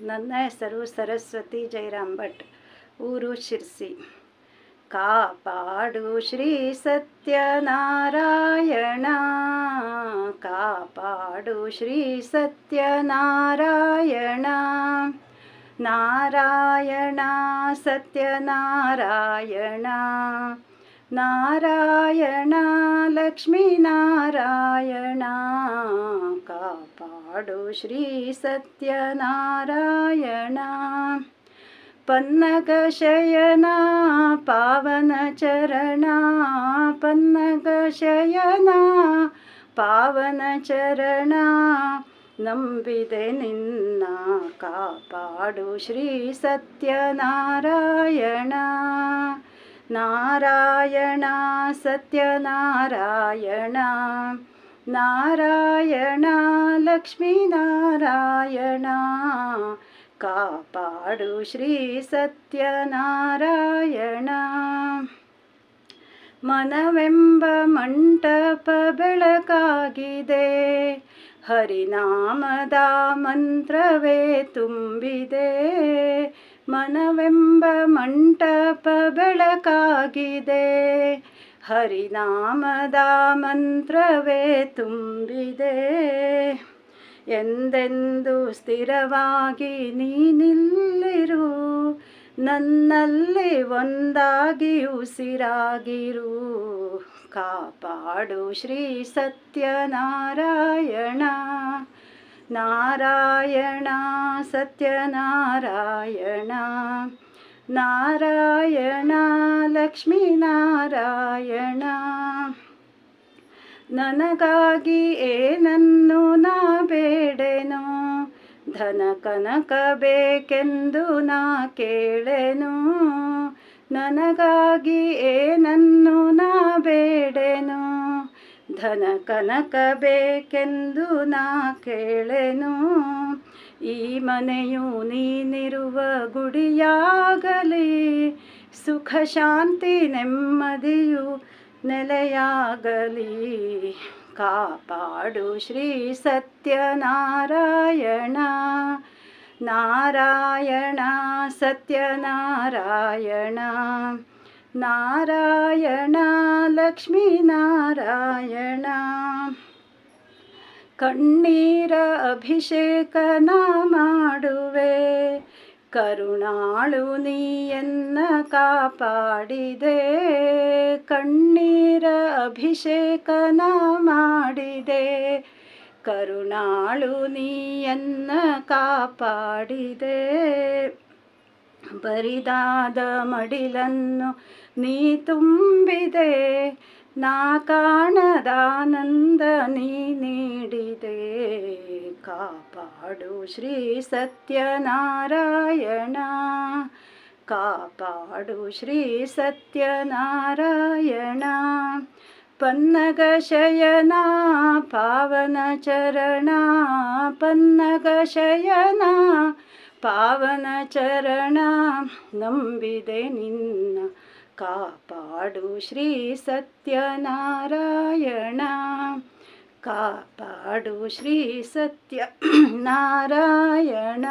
ನನ್ನ ಹೆಸರು ಸರಸ್ವತಿ ಜೈರಾಮ್ ಭಟ್, ಊರು ಶಿರ್ಸಿ. ಕಾಪಾಡು ಶ್ರೀ ಸತ್ಯನಾರಾಯಣ ಕಾಪಾಡು ಶ್ರೀ ಸತ್ಯನಾರಾಯಣ. ನಾರಾಯಣ ಸತ್ಯನಾರಾಯಣ. ನಾರಾಯಣ ಲಕ್ಷ್ಮೀನಾರಾಯಣ ಕಾಪಾಡು ಶ್ರೀ ಸತ್ಯನಾರಾಯಣ ಪನ್ನಗ ಶಯನ ಪಾವನ ಚರಣ ಪನ್ನಗ ಶಯನ ಪಾವನ ಚರಣ ನಂಬಿದೆ ನಿನ್ನ ಕಾಪಾಡು ಶ್ರೀ ಸತ್ಯನಾರಾಯಣ ನಾರಾಯಣ ಸತ್ಯನಾರಾಯಣ ನಾರಾಯಣ ಲಕ್ಷ್ಮೀನಾರಾಯಣ ಕಾಪಾಡು ಶ್ರೀ ಸತ್ಯನಾರಾಯಣ ಮನವೆಂಬ ಮಂಟಪ ಬೆಳಕಾಗಿದೆ ಹರಿನಾಮದ ಮಂತ್ರವೇ ತುಂಬಿದೆ ಮನವೆಂಬ ಮಂಟಪ ಬೆಳಕಾಗಿದೆ. ಹರಿನಾಮದ ಮಂತ್ರವೇ ತುಂಬಿದೆ. ಎಂದೆಂದು ಸ್ಥಿರವಾಗಿ ನೀನಿಲ್ಲಿರು ನನ್ನಲ್ಲಿ ಒಂದಾಗಿ ಉಸಿರಾಗಿರು. ಕಾಪಾಡು ಶ್ರೀ ಸತ್ಯನಾರಾಯಣ. ನಾರಾಯಣ ಸತ್ಯನಾರಾಯಣ. ನಾರಾಯಣ ಲಕ್ಷ್ಮೀನಾರಾಯಣ. ನನಗಾಗಿ ಏನನ್ನು ನಾ ಬೇಡೆನು ಧನ ಕನಕ ಬೇಕೆಂದು ನಾ ಕೇಳೆನು? ನನಗಾಗಿ ಏನನ್ನು ನಾ ಬೇಡೆನು ಧನ ಕನಕ ಬೇಕೆಂದು ನಾ ಕೇಳೆನು. ಈ ಮನೆಯು ನೀನಿರುವ ಗುಡಿಯಾಗಲಿ. ಸುಖ, ಶಾಂತಿ, ನೆಮ್ಮದಿಯು ನೆಲೆಯಾಗಲಿ. ಕಾಪಾಡು ಶ್ರೀ ಸತ್ಯನಾರಾಯಣ. ನಾರಾಯಣ, ಸತ್ಯನಾರಾಯಣ. ನಾರಾಯಣ ಲಕ್ಷ್ಮೀನಾರಾಯಣ. ಕಣ್ಣೀರ ಅಭಿಷೇಕನ ಮಾಡುವೆ. ಕರುಣಾಳು ನೀಯನ್ನ ಕಾಪಾಡಿದೆ. ಕಣ್ಣೀರ ಅಭಿಷೇಕನ ಮಾಡಿದೆ. ಕರುಣಾಳು ನೀಯನ್ನ ಕಾಪಾಡಿದೆ. ಬರಿದಾದ ಮಡಿಲನ್ನು ನೀ ತುಂಬಿದೆ. ನಾ ಕಾಣದಾನಂದ ನೀ ನೀಡಿದೆ. ಕಾಪಾಡು ಶ್ರೀ ಸತ್ಯನಾರಾಯಣ. ಕಾಪಾಡು ಶ್ರೀ ಸತ್ಯನಾರಾಯಣ. ಪನ್ನಗ ಶಯನ ಪಾವನ ಚರಣ, ಪನ್ನಗ ಶಯನ ಪಾವನ ಚರಣ ನಂಬಿದೆ ನಿನ್ನ ಕಾಪಾಡು ಶ್ರೀ ಸತ್ಯನಾರಾಯಣ ಕಾಪಾಡು ಶ್ರೀ ಸತ್ಯ ನಾರಾಯಣ